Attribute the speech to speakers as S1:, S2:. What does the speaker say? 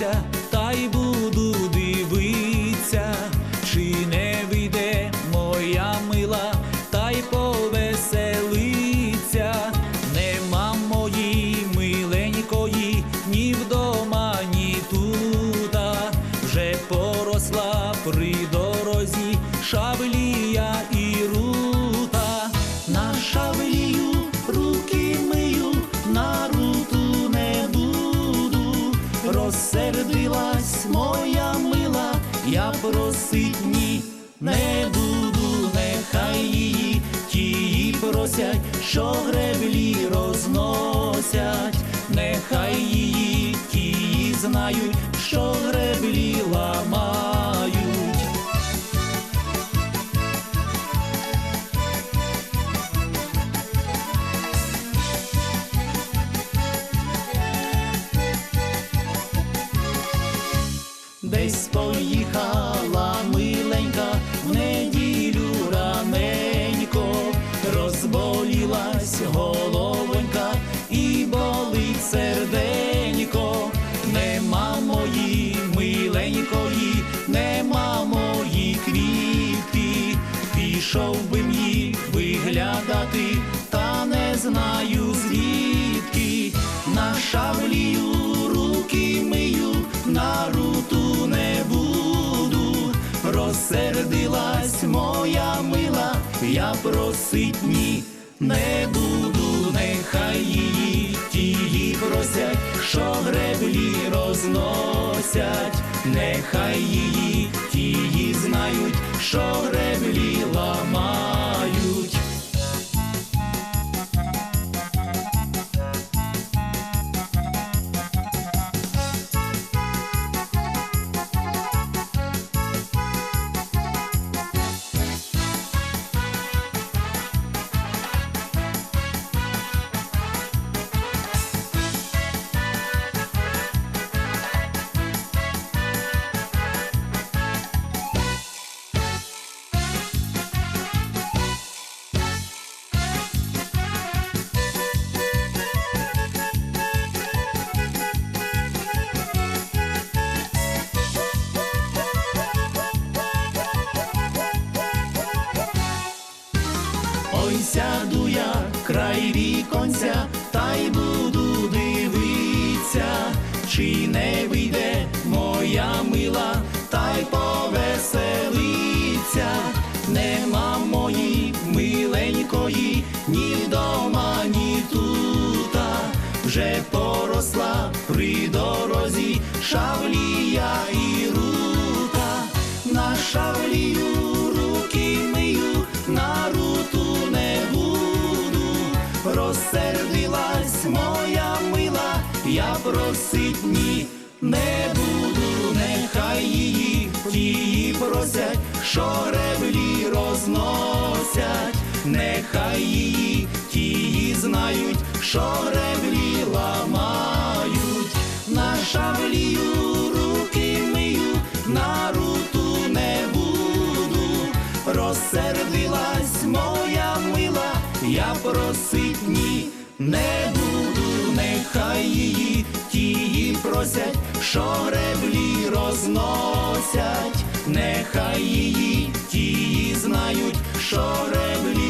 S1: Зупинюся та й буду дивитися, чи не вийде моя мила, та й повеселиться. Нема моїй миленької ні вдома, ні тута. Вже поросла при дорозі шавлія і рута. На шавлію Розсердилась моя мила, я просить ні не буду, нехай її тії просять, що греблі розносять, нехай її тії знають, Десь поїхала миленька в неділю раненько, розболілась головонька і болить серденько. Нема мої миленької, нема мої квітки. Пішов би мені виглядати, та не знаю звідки. На шавлію руки мию, на не буду. Розсердилась моя мила, я просить ні не буду, нехай її тії просять, що греблі розносять, нехай її сяду я край віконця, та й буду дивитися, чи не вийде моя мила, та й повеселиться. Нема моїй миленької, ні вдома, ні тута. Вже поросла при дорозі шавлія і рута. На шавлію я просить ні не буду, нехай її тії просять, що греблі розносять, нехай її тії знають, що греблі ламають, на шавлію руки мию, на руту не буду, розсердилась моя мила, я просить ні не буду, її тії просять, що греблі розносять, нехай її тії знають, що греблі